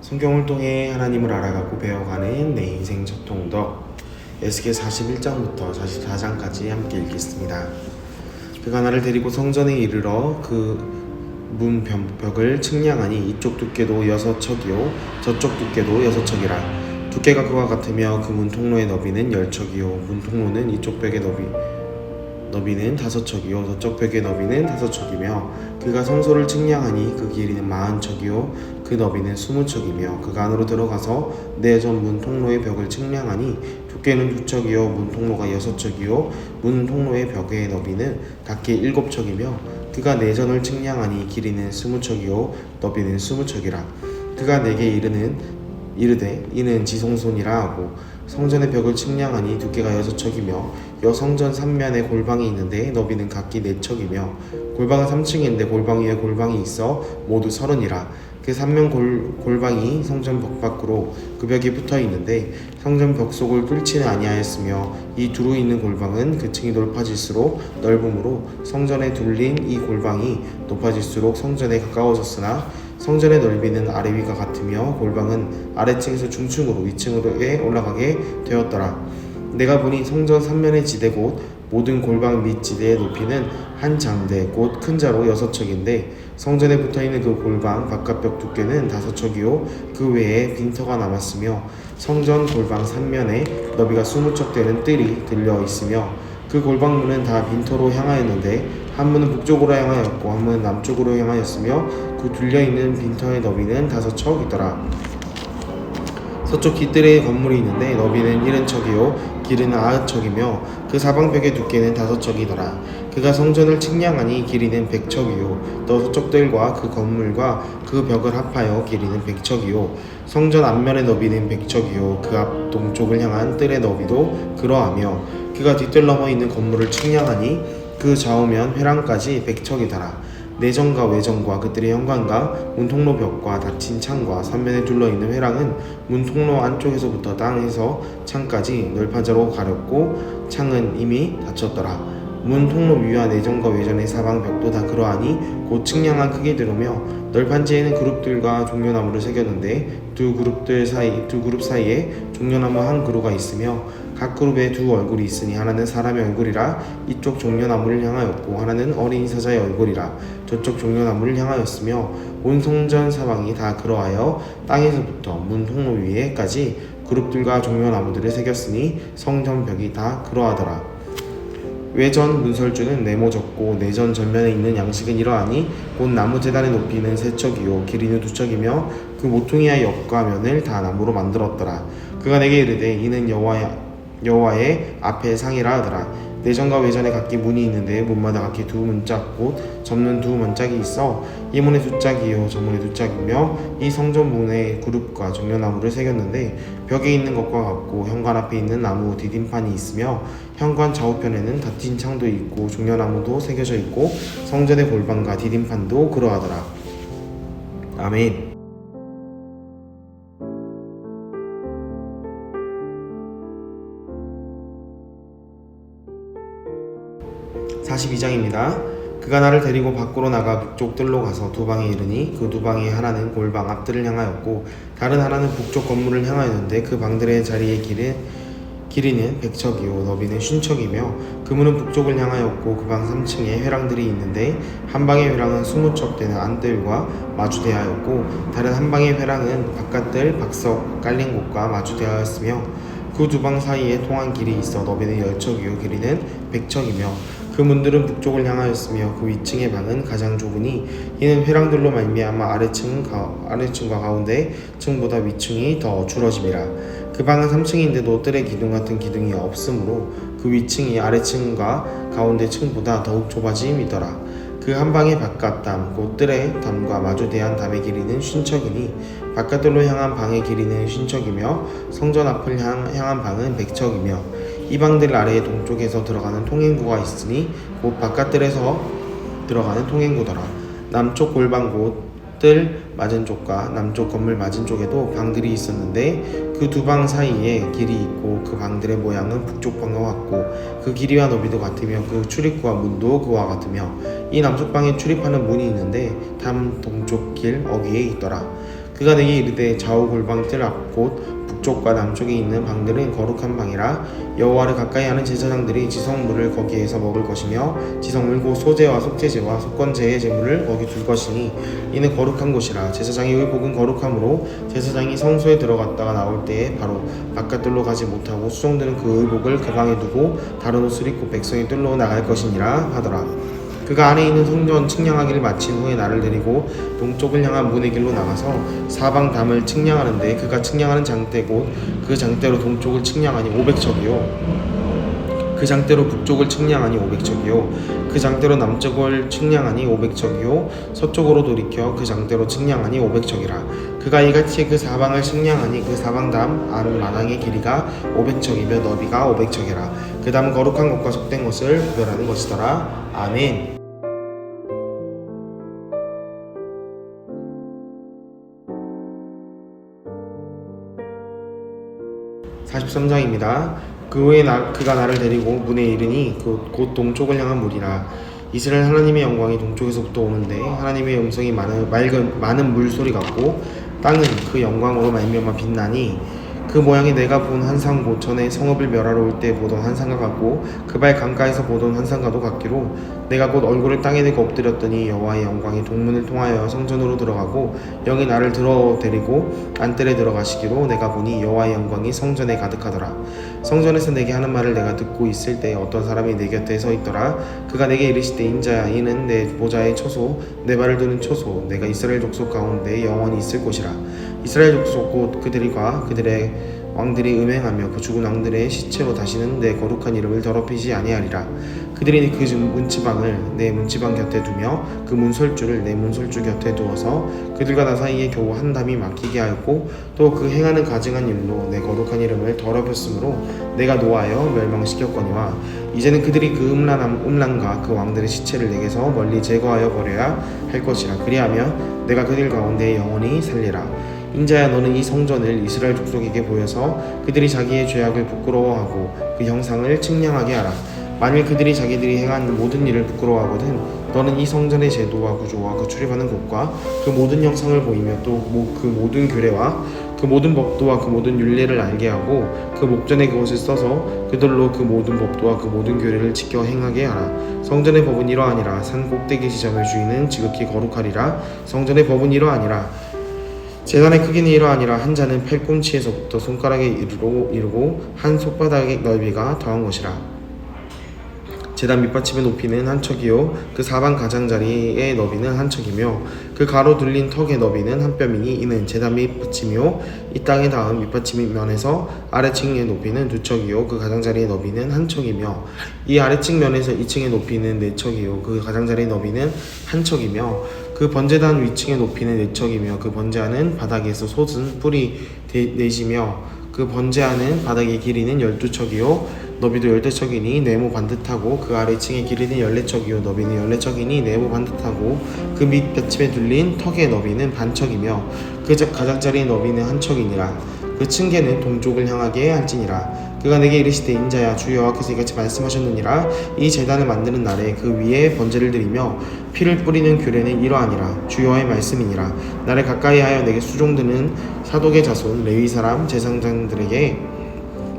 성경을 통해 하나님을 알아가고 배워가는 내 인생 첫 통독 에스겔 41장부터 44장까지 함께 읽겠습니다. 그가 나를 데리고 성전에 이르러 그 문 벽을 측량하니 이쪽 두께도 여섯 척이요 저쪽 두께도 여섯 척이라 두께가 그와 같으며 그 문 통로의 너비는 열 척이요 문 통로는 이쪽 벽의 너비 너비는 다섯 척이요. 저쪽 벽의 너비는 다섯 척이며 그가 성소를 측량하니 그 길이는 마흔 척이요. 그 너비는 스무 척이며 그가 안으로 들어가서 내전 문 통로의 벽을 측량하니 두께는 두 척이요. 문 통로가 여섯 척이요. 문 통로의 벽의 너비는 각기 일곱 척이며 그가 내전을 측량하니 길이는 스무 척이요. 너비는 스무 척이라. 그가 내게 이르는 이르되 이는 지성손이라 하고 성전의 벽을 측량하니 두께가 여섯 척이며 여 성전 삼면에 골방이 있는데 너비는 각기 네 척이며 골방은 3층인데 골방 위에 골방이 있어 모두 서른이라 그 삼면 골, 골방이 성전 벽 밖으로 그 벽에 붙어 있는데 성전 벽 속을 뚫지는 아니하였으며 이 두루 있는 골방은 그 층이 높아질수록 넓음으로 성전에 둘린 이 골방이 높아질수록 성전에 가까워졌으나 성전의 넓이는 아래 위가 같으며 골방은 아래층에서 중층으로 위층으로에 올라가게 되었더라. 내가 보니 성전 삼면의 지대 곧 모든 골방 및 지대의 높이는 한 장대 곧 큰 자로 여섯 척인데 성전에 붙어 있는 그 골방 바깥 벽 두께는 다섯 척이요 그 외에 빈터가 남았으며 성전 골방 삼면에 너비가 스무 척 되는 뜰이 들려 있으며 그 골방 문은 다 빈터로 향하였는데 한 문은 북쪽으로 향하였고 한 문은 남쪽으로 향하였으며 그 둘려 있는 빈터의 너비는 다섯 척이더라. 서쪽 깃들에 건물이 있는데 너비는 일흔 척이요 길이는 아흔 척이며 그 사방벽의 두께는 다섯 척이더라. 그가 성전을 측량하니 길이는 백 척이요. 또 서쪽들과 그 건물과 그 벽을 합하여 길이는 백 척이요. 성전 앞면의 너비는 백 척이요. 그 앞 동쪽을 향한 뜰의 너비도 그러하며 그가 뒷뜰 넘어 있는 건물을 측량하니 그 좌우면 회랑까지 백 척이더라 내전과 외전과 그들의 현관과 문통로 벽과 닫힌 창과 삼면에 둘러있는 회랑은 문통로 안쪽에서부터 땅에서 창까지 널판자로 가렸고 창은 이미 닫혔더라. 문 통로 위와 내전과 외전의 사방 벽도 다 그러하니 곧 측량한 크기대로며 널판지에는 그룹들과 종려나무를 새겼는데 두 그룹들 사이 두 그룹 사이에 종려나무 한 그루가 있으며 각 그룹에 두 얼굴이 있으니 하나는 사람의 얼굴이라 이쪽 종려나무를 향하였고 하나는 어린 사자의 얼굴이라 저쪽 종려나무를 향하였으며 온 성전 사방이 다 그러하여 땅에서부터 문 통로 위에까지 그룹들과 종려나무들을 새겼으니 성전 벽이 다 그러하더라. 외전 문설주는 네모졌고 내전 전면에 있는 양식은 이러하니 곧 나무 재단의 높이는 세 척이요 길이는 두 척이며 그 모퉁이와 옆과 면을 다 나무로 만들었더라. 그가 내게 이르되 이는 여호와의 여호와의 앞에 상이라 하더라. 내전과 외전에 각기 문이 있는데 문마다 각기 두 문짝 곧 접는 두 문짝이 있어 이 문에 두 짝이요 저 문에 두 짝이며 이 성전 문에 그룹과 종려나무를 새겼는데 벽에 있는 것과 같고 현관 앞에 있는 나무 디딤판이 있으며 현관 좌우편에는 닫힌 창도 있고 종려나무도 새겨져 있고 성전의 골방과 디딤판도 그러하더라. 아멘. 42장입니다. 그가 나를 데리고 밖으로 나가 북쪽 뜰로 가서 두 방에 이르니 그 두 방의 하나는 골방 앞뜰을 향하였고 다른 하나는 북쪽 건물을 향하였는데 그 방들의 자리의 길은 길이는 백척이요 너비는 쉰척이며 그 문은 북쪽을 향하였고 그 방 3층에 회랑들이 있는데 한 방의 회랑은 스무 척 되는 안뜰과 마주대하였고 다른 한 방의 회랑은 바깥뜰 박석 깔린 곳과 마주대하였으며 그 두 방 사이에 통한 길이 있어 너비는 열척이요 길이는 백척이며 그 문들은 북쪽을 향하였으며 그 위층의 방은 가장 좁으니 이는 회랑들로 말미암아 아래층 가, 아래층과 가운데 층보다 위층이 더 줄어짐이라. 그 방은 3층인데도 뜰의 기둥 같은 기둥이 없으므로 그 위층이 아래층과 가운데 층보다 더욱 좁아짐이더라. 그 한 방의 바깥 담, 곧 뜰의 담과 마주 대한 담의 길이는 쉰척이니 바깥뜰로 향한 방의 길이는 쉰척이며 성전 앞을 향, 향한 방은 백척이며 이 방들 아래에 동쪽에서 들어가는 통행구가 있으니 곧 바깥뜰에서 들어가는 통행구더라. 남쪽 골방 곧뜰 맞은 쪽과 남쪽 건물 맞은 쪽에도 방들이 있었는데 그 두 방 사이에 길이 있고 그 방들의 모양은 북쪽 방과 같고 그 길이와 너비도 같으며 그 출입구와 문도 그와 같으며 이 남쪽 방에 출입하는 문이 있는데 담 동쪽 길 어귀에 있더라. 그가 내게 이르되 좌우 골방뜰 앞곧 북쪽과 남쪽에 있는 방들은 거룩한 방이라 여호와를 가까이 하는 제사장들이 지성물을 거기에서 먹을 것이며 지성물 곧 소제와 속죄제와 속건제의 제물을 거기 둘 것이니 이는 거룩한 곳이라 제사장의 의복은 거룩함으로 제사장이 성소에 들어갔다가 나올 때에 바로 바깥들로 가지 못하고 수종드는 그 의복을 그 방에 두고 다른 옷을 입고 백성의 뜰로 나갈 것이니라 하더라 그가 안에 있는 성전 측량하기를 마친 후에 나를 데리고 동쪽을 향한 문의 길로 나가서 사방 담을 측량하는데 그가 측량하는 장대 곧그 장대로 동쪽을 측량하니 500척이요. 그 장대로 북쪽을 측량하니 500척이요. 그 장대로 남쪽을 측량하니 500척이요. 서쪽으로 돌이켜 그 장대로 측량하니 500척이라. 그가 이같이 그 사방을 측량하니 그 사방 담 안 마당의 길이가 500척이며 너비가 500척이라. 그 담은 거룩한 것과 속된 것을 구별하는 것이더라. 아멘 43장입니다. 그 후에 나, 그가 나를 데리고 문에 이르니 그, 곧 동쪽을 향한 물이라 이스라엘 하나님의 영광이 동쪽에서부터 오는데 하나님의 음성이 많은 맑은 많은 물소리 같고 땅은 그 영광으로 말미암아 빛나니 그 모양이 내가 본 한상 곧 전에 성읍을 멸하러 올 때 보던 한상과 같고 그발 강가에서 보던 한상과도 같기로 내가 곧 얼굴을 땅에 대고 엎드렸더니 여호와의 영광이 동문을 통하여 성전으로 들어가고 영이 나를 들어 데리고 안뜰에 들어가시기로 내가 보니 여호와의 영광이 성전에 가득하더라. 성전에서 내게 하는 말을 내가 듣고 있을 때 어떤 사람이 내 곁에 서 있더라. 그가 내게 이르시되 인자야 이는 내 보좌의 초소 내 발을 두는 초소 내가 이스라엘 족속 가운데 영원히 있을 곳이라 이스라엘 족속 곧 그들과 그들의 왕들이 음행하며 그 죽은 왕들의 시체로 다시는 내 거룩한 이름을 더럽히지 아니하리라. 그들이 그 문지방을 내 문지방 곁에 두며 그 문설주를 내 문설주 곁에 두어서 그들과 나 사이에 겨우 한 담이 막히게 하였고 또 그 행하는 가증한 일로 내 거룩한 이름을 더럽혔으므로 내가 노하여 멸망시켰거니와 이제는 그들이 그 음란함 음란과 그 왕들의 시체를 내게서 멀리 제거하여 버려야 할 것이라. 그리하면 내가 그들 가운데 영원히 살리라 인자야 너는 이 성전을 이스라엘 족속에게 보여서 그들이 자기의 죄악을 부끄러워하고 그 형상을 측량하게 하라. 만일 그들이 자기들이 행한 모든 일을 부끄러워하거든 너는 이 성전의 제도와 구조와 그 출입하는 곳과 그 모든 형상을 보이며 또 그 모든 규례와 그 모든 법도와 그 모든 윤례를 알게 하고 그 목전에 그것을 써서 그들로 그 모든 법도와 그 모든 규례를 지켜 행하게 하라. 성전의 법은 이러하니라 산 꼭대기 지점을 주인은 지극히 거룩하리라. 성전의 법은 이러하니라 재단의 크기는 이러하니라 한 자는 팔꿈치에서부터 손가락에 이르고, 이르고 한 손바닥의 넓이가 더한 것이라. 재단 밑받침의 높이는 한 척이요. 그 사방 가장자리의 너비는 한 척이며 그 가로 둘린 턱의 너비는 한 뼘이니 이는 재단 밑받침이요. 이 땅에 닿은 밑받침의 면에서 아래층의 높이는 두 척이요. 그 가장자리의 너비는 한 척이며 이 아래층 면에서 이층의 높이는 네 척이요. 그 가장자리의 너비는 한 척이며 그 번제단 위층의 높이는 네 척이며 그 번제하는 바닥에서 솟은 네- 넷이며 그 번제하는 바닥의 길이는 열두 척이요. 너비도 열대 척이니 네모 반듯하고 그 아래층의 길이는 열네 척이요. 너비는 열네 척이니 네모 반듯하고 그밑 받침에 둘린 턱의 너비는 반 척이며 그 자- 가장자리의 너비는 한 척이니라. 그 층계는 동쪽을 향하게 할지니라 그가 내게 이르시되 인자야 주 여호와께서 이같이 말씀하셨느니라. 이 제단을 만드는 날에 그 위에 번제를 드리며 피를 뿌리는 규례는 이러하니라. 주 여호와의 말씀이니라. 나를 가까이 하여 내게 수종드는 사독의 자손 레위 사람 제상장들에게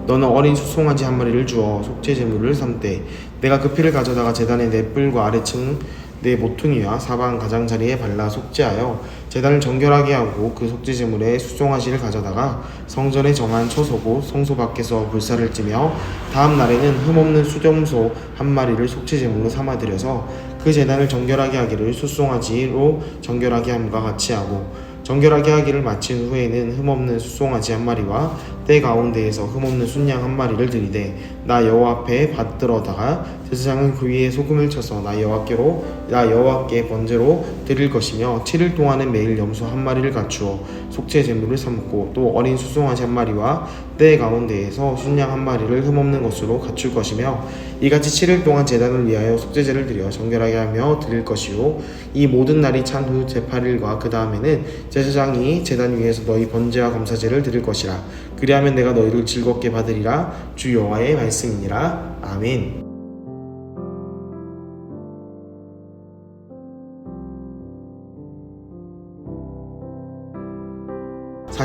너는 어린 수송아지 한 마리를 주어 속죄 제물을 삼되 내가 그 피를 가져다가 제단의 내 뿔과 아래층 내 모퉁이와 사방 가장자리에 발라 속죄하여 제단을 정결하게 하고 그 속죄 제물에 수송아지를 가져다가 성전에 정한 처소고 성소 밖에서 불사를 찌며 다음 날에는 흠없는 수정소 한 마리를 속죄 제물로 삼아 드려서 그 제단을 정결하게 하기를 수송아지로 정결하게 함과 같이 하고 정결하게 하기를 마친 후에는 흠없는 수송아지 한 마리와 때 가운데에서 흠없는 순양 한 마리를 들이되 나 여호와 앞에 받들어다가 제사장은 그 위에 소금을 쳐서 나 여호와께로 나 여호와께 번제로 드릴 것이며 7일 동안은 매일 염소 한 마리를 갖추어 속죄 제물을 삼고 또 어린 수송아지 한 마리와 때 가운데에서 순양 한 마리를 흠없는 것으로 갖출 것이며 이같이 7일 동안 제단을 위하여 속죄제를 드려 정결하게 하며 드릴 것이요. 이 모든 날이 찬 후 제8일과 그 다음에는 제사장이 제단 위에서 너희 번제와 감사제를 드릴 것이라 그리하면 내가 너희를 즐겁게 받으리라 주 여호와의 말씀이니라 아멘.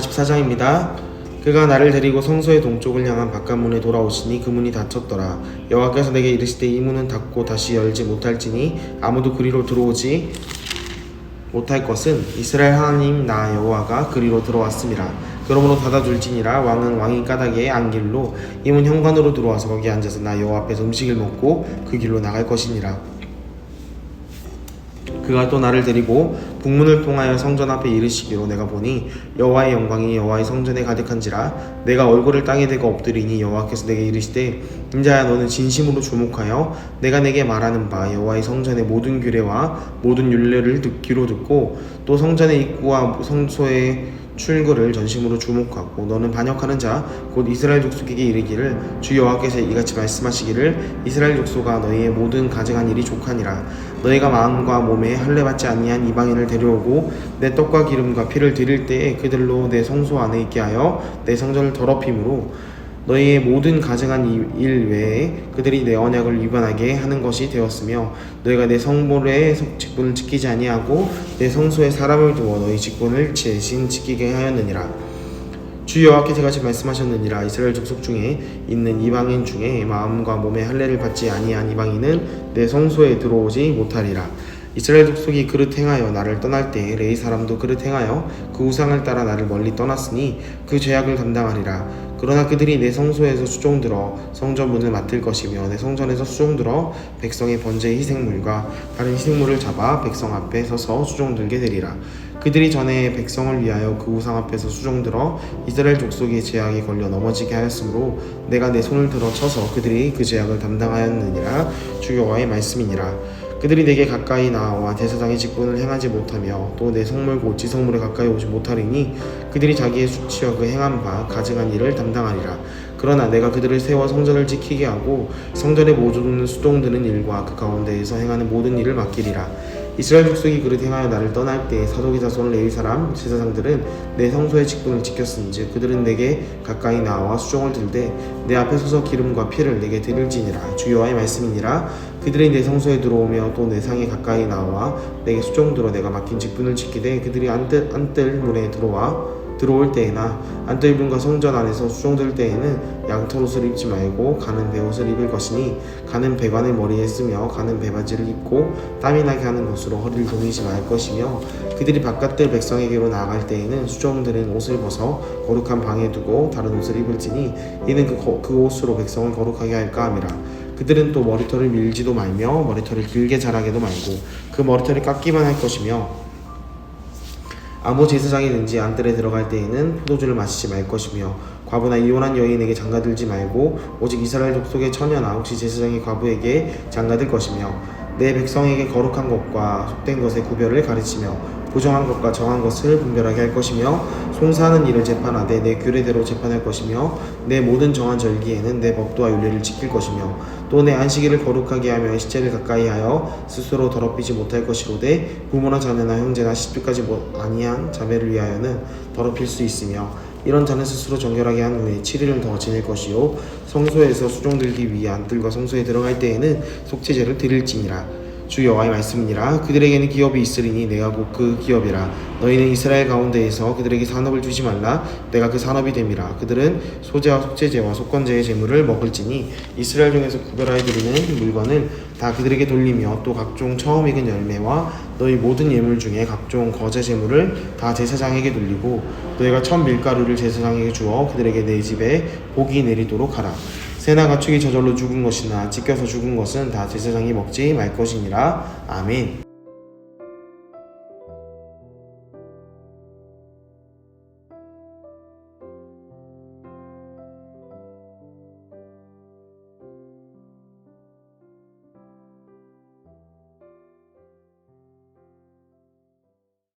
14장입니다. 그가 나를 데리고 성소의 동쪽을 향한 바깥문에 돌아오시니 그 문이 닫혔더라. 여호와께서 내게 이르시되 이 문은 닫고 다시 열지 못할지니 아무도 그리로 들어오지 못할 것은 이스라엘 하나님 나 여호와가 그리로 들어왔음이라. 그러므로 닫아둘지니라 왕은 왕의 까닭에 안길로 이문 현관으로 들어와서 거기 앉아서 나 여호와 앞에서 음식을 먹고 그 길로 나갈 것이니라. 그가 또 나를 데리고 북문을 통하여 성전 앞에 이르시기로 내가 보니 여호와의 영광이 여호와의 성전에 가득한지라 내가 얼굴을 땅에 대고 엎드리니 여호와께서 내게 이르시되 인자야 너는 진심으로 주목하여 내가 내게 말하는 바 여호와의 성전의 모든 규례와 모든 율례를 듣기로 듣고 또 성전의 입구와 성소의 출구를 전심으로 주목하고 너는 반역하는 자 곧 이스라엘 족속에게 이르기를 주 여호와께서 이같이 말씀하시기를 이스라엘 족속아 너희의 모든 가증한 일이 족하니라. 너희가 마음과 몸에 할례 받지 아니한 이방인을 데려오고 내 떡과 기름과 피를 드릴 때에 그들로 내 성소 안에 있게 하여 내 성전을 더럽힘으로 너희의 모든 가증한 이- 일 외에 그들이 내 언약을 위반하게 하는 것이 되었으며 너희가 내 성물의 속- 직분을 지키지 아니하고 내 성소에 사람을 두어 너희 직분을 대신 지키게 하였느니라. 주 여호와께서 같이 말씀하셨느니라. 이스라엘 족속 중에 있는 이방인 중에 마음과 몸의 할례를 받지 아니한 이방인은 내 성소에 들어오지 못하리라. 이스라엘 족속이 그릇 행하여 나를 떠날 때 레이 사람도 그릇 행하여 그 우상을 따라 나를 멀리 떠났으니 그 죄악을 담당하리라 그러나 그들이 내 성소에서 수종들어 성전 문을 맡을 것이며 내 성전에서 수종들어 백성의 번제의 희생물과 다른 희생물을 잡아 백성 앞에 서서 수종들게 되리라. 그들이 전에 백성을 위하여 그 우상 앞에서 수종들어 이스라엘 족속의 죄악에 걸려 넘어지게 하였으므로 내가 내 손을 들어 쳐서 그들이 그 죄악을 담당하였느니라. 주 여호와의 말씀이니라. 그들이 내게 가까이 나와 제사장의 직분을 행하지 못하며 또 내 성물 곧 지성물에 가까이 오지 못하리니 그들이 자기의 수치와 그 행한 바 가증한 일을 담당하리라. 그러나 내가 그들을 세워 성전을 지키게 하고 성전의 모든 수동드는 일과 그 가운데에서 행하는 모든 일을 맡기리라. 이스라엘 족속이 그릇 행하여 나를 떠날 때 사도기 자손 레위 사람 제사장들은 내 성소의 직분을 지켰은즉 그들은 내게 가까이 나와 수종을 들되 내 앞에 서서 기름과 피를 내게 드릴지니라. 주 여호와의 말씀이니라. 그들이 내 성소에 들어오며 또 내 상에 가까이 나와 내게 수종들어 내가 맡긴 직분을 지키되 그들이 안뜰 안뜰 문에 들어와 들어올 때에나 안뜰문과 성전 안에서 수종들 때에는 양털 옷을 입지 말고 가는 배옷을 입을 것이니 가는 배관을 머리에 쓰며 가는 배바지를 입고 땀이 나게 하는 것으로 허리를 동이지 말 것이며 그들이 바깥들 백성에게로 나아갈 때에는 수종들은 옷을 벗어 거룩한 방에 두고 다른 옷을 입을지니 이는 그, 거- 그 옷으로 백성을 거룩하게 할까 함이라. 그들은 또 머리털을 밀지도 말며 머리털을 길게 자라게도 말고 그 머리털을 깎기만 할 것이며 아무 제사장이든지 안뜰에 들어갈 때에는 포도주를 마시지 말 것이며 과부나 이혼한 여인에게 장가들지 말고 오직 이스라엘 족속의 처녀나 혹시 제사장의 과부에게 장가들 것이며 내 백성에게 거룩한 것과 속된 것의 구별을 가르치며 부정한 것과 정한 것을 분별하게 할 것이며 송사하는 일을 재판하되 내 규례대로 재판할 것이며 내 모든 정한 절기에는 내 법도와 윤례를 지킬 것이며 또 내 안식일을 거룩하게 하며 시체를 가까이 하여 스스로 더럽히지 못할 것이로되 부모나 자녀나 형제나 시집까지 못 아니한 자매를 위하여는 더럽힐 수 있으며 이런 자는 스스로 정결하게 한 후에 7일을 더 지낼 것이요. 성소에서 수종들기 위해 안뜰과 성소에 들어갈 때에는 속죄제를 드릴지니라 주 여호와의 말씀이니라. 그들에게는 기업이 있으리니 내가 곧 그 기업이라. 너희는 이스라엘 가운데에서 그들에게 산업을 주지 말라. 내가 그 산업이 됨이라. 그들은 소재와 속죄제와 속건제의 제물을 먹을지니 이스라엘 중에서 구별하여 드리는 물건을 다 그들에게 돌리며 또 각종 처음 익은 열매와 너희 모든 예물 중에 각종 거제 제물을 다 제사장에게 돌리고 너희가 첫 밀가루를 제사장에게 주어 그들에게 내 집에 복이 내리도록 하라 새나 가축이 저절로 죽은 것이나 찢겨서 죽은 것은 다 제사장이 먹지 말 것이니라. 아멘